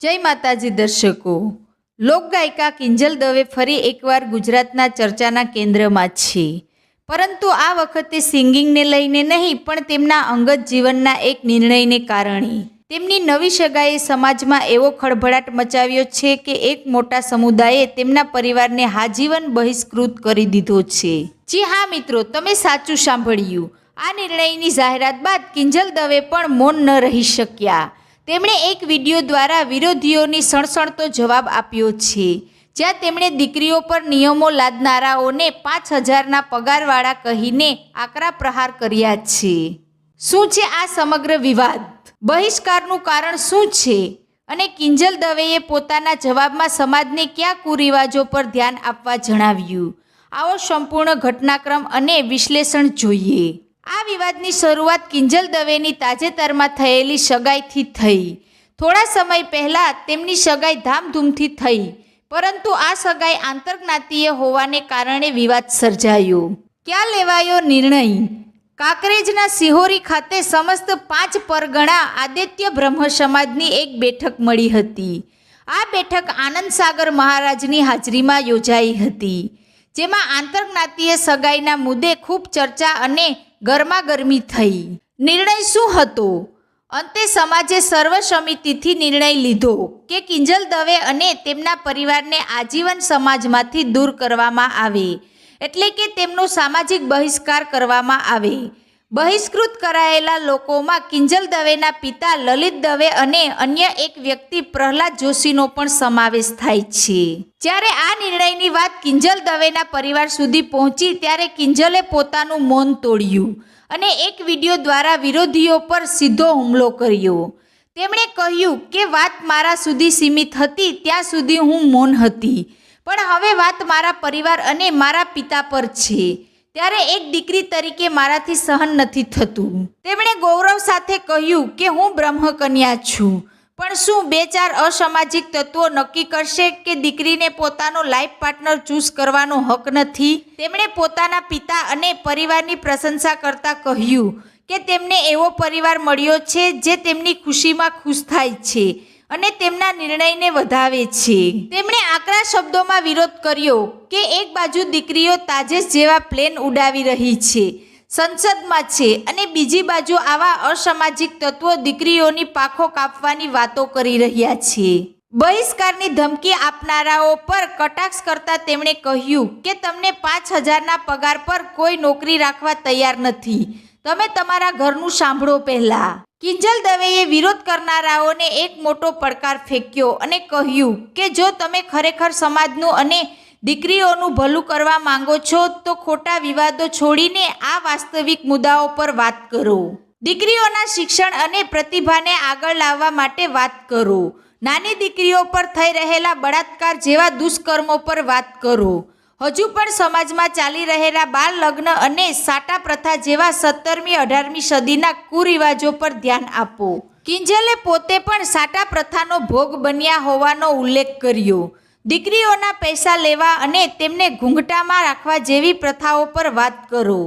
જય માતાજી દર્શકો. લોકગાયિકા કિંજલ દવે ફરી એકવાર ગુજરાતના ચર્ચાના કેન્દ્રમાં છે. પરંતુ આ વખતે સિંગિંગને લઈને નહીં, પણ તેમના અંગત જીવનના એક નિર્ણયને કારણે. તેમની નવી સગાએ સમાજમાં એવો ખળભળાટ મચાવ્યો છે કે એક મોટા સમુદાયે તેમના પરિવારને હાજીવન બહિષ્કૃત કરી દીધો છે. જી હા મિત્રો, તમે સાચું સાંભળ્યું. આ નિર્ણયની જાહેરાત બાદ કિંજલ દવે પણ મૌન ન રહી શક્યા. તેમણે એક વીડિયો દ્વારા વિરોધીઓની સણસણતો જવાબ આપ્યો છે, જ્યાં તેમણે દીકરીઓ પર નિયમો લાદનારાઓને પાંચ હજારના પગારવાળા કહીને આકરા પ્રહાર કર્યા છે. શું છે આ સમગ્ર વિવાદ? બહિષ્કારનું કારણ શું છે? અને કિંજલ દવેએ પોતાના જવાબમાં સમાજને કયા કુરિવાજો પર ધ્યાન આપવા જણાવ્યું? આવો સંપૂર્ણ ઘટનાક્રમ અને વિશ્લેષણ જોઈએ. આ વિવાદની શરૂઆત કિંજલ દવેની તાજેતરમાં થયેલી સગાઈથી થઈ. થોડા સમય પહેલાં તેમની સગાઈ ધામધૂમથી થઈ, પરંતુ આ સગાઈ આંતરજ્ઞાતીય હોવાને કારણે વિવાદ સર્જાયો. ક્યાં લેવાયો નિર્ણય? કાંકરેજના સિહોરી ખાતે સમસ્ત પાંચ પરગણા આદિત્ય બ્રહ્મ સમાજની એક બેઠક મળી હતી. આ બેઠક આનંદ સાગર મહારાજની હાજરીમાં યોજાઈ હતી, જેમાં આંતરજ્ઞાતીય સગાઈના મુદ્દે ખૂબ ચર્ચા અને ગરમાગરમી થઈ. નિર્ણય શું હતો? અંતે સમાજે સર્વસમિતિથી નિર્ણય લીધો કે કિંજલ દવે અને તેમના પરિવારને આજીવન સમાજમાંથી દૂર કરવામાં આવે. એટલે કે તેમનો સામાજિક બહિષ્કાર કરવામાં આવે. બહિષ્કૃત કરાયેલા લોકોમાં કિંજલ દવેના પિતા લલિત દવે અને અન્ય એક વ્યક્તિ પ્રહલાદ જોશીનો પણ સમાવેશ થાય છે. જ્યારે આ નિર્ણયની વાત કિંજલ દવેના પરિવાર સુધી પહોંચી ત્યારે કિંજલે પોતાનું મૌન તોડ્યું અને એક વીડિયો દ્વારા વિરોધીઓ પર સીધો હુમલો કર્યો. તેમણે કહ્યું કે વાત મારા સુધી સીમિત હતી, ત્યાં સુધી હું મૌન હતી. પણ હવે વાત મારા પરિવાર અને મારા પિતા પર છે. ત્યારે એક દીકરી તરીકે મારાથી સહન નથી થતું. તેમણે ગૌરવ સાથે કહ્યું કે હું બ્રહ્મકન્યા છું, પણ શું બે ચાર અસામાજિક તત્વો નક્કી કરશે કે દીકરીને પોતાનો લાઈફ પાર્ટનર ચૂઝ કરવાનો હક નથી? તેમણે પોતાના પિતા અને પરિવારની પ્રશંસા કરતા કહ્યું કે તેમને એવો પરિવાર મળ્યો છે જે તેમની ખુશીમાં ખુશ થાય છે. અને તેમના નિર્ણયને વધાવે છે. તેમણે આકરા શબ્દોમાં વિરોધ કર્યો કે એક બાજુ દીકરીઓ તાજેસ જેવા પ્લેન ઉડાવી રહી છે, સંસદમાં છે અને બીજી બાજુ આવા અસામાજિક તત્વો દીકરીઓની પાખો કાપવાની વાતો કરી રહ્યા છે. બહિષ્કારની ધમકી આપનારાઓ પર કટાક્ષ કરતા તેમણે કહ્યું કે તમને પાંચ હજારના પગાર પર કોઈ નોકરી રાખવા તૈયાર નથી. તમે તમારા ઘરનું સાંભળો પહેલા. કિંજલ દવેએ વિરોધ કરનારાઓને એક મોટો પડકાર ફેંક્યો અને કહ્યું કે જો તમે ખરેખર સમાજનું અને દીકરીઓનું ભલું કરવા માંગો છો, તો ખોટા વિવાદો છોડીને આ વાસ્તવિક મુદ્દાઓ પર વાત કરો. દીકરીઓના શિક્ષણ અને પ્રતિભાને આગળ લાવવા માટે વાત કરો. નાની દીકરીઓ પર થઈ રહેલા બળાત્કાર જેવા દુષ્કર્મો પર વાત કરો. હજુ પણ સમાજમાં ચાલી રહેલા બાળ લગ્ન અને સાટા પ્રથા જેવા સત્તરમી, અઢારમી સદીના કુરિવાજો પર ધ્યાન આપો. કિંજલે પોતે પણ સાટા પ્રથાનો ભોગ બન્યા હોવાનો ઉલ્લેખ કર્યો. દીકરીઓના પૈસા લેવા અને તેમને ઘૂંઘટામાં રાખવા જેવી પ્રથાઓ પર વાત કરો.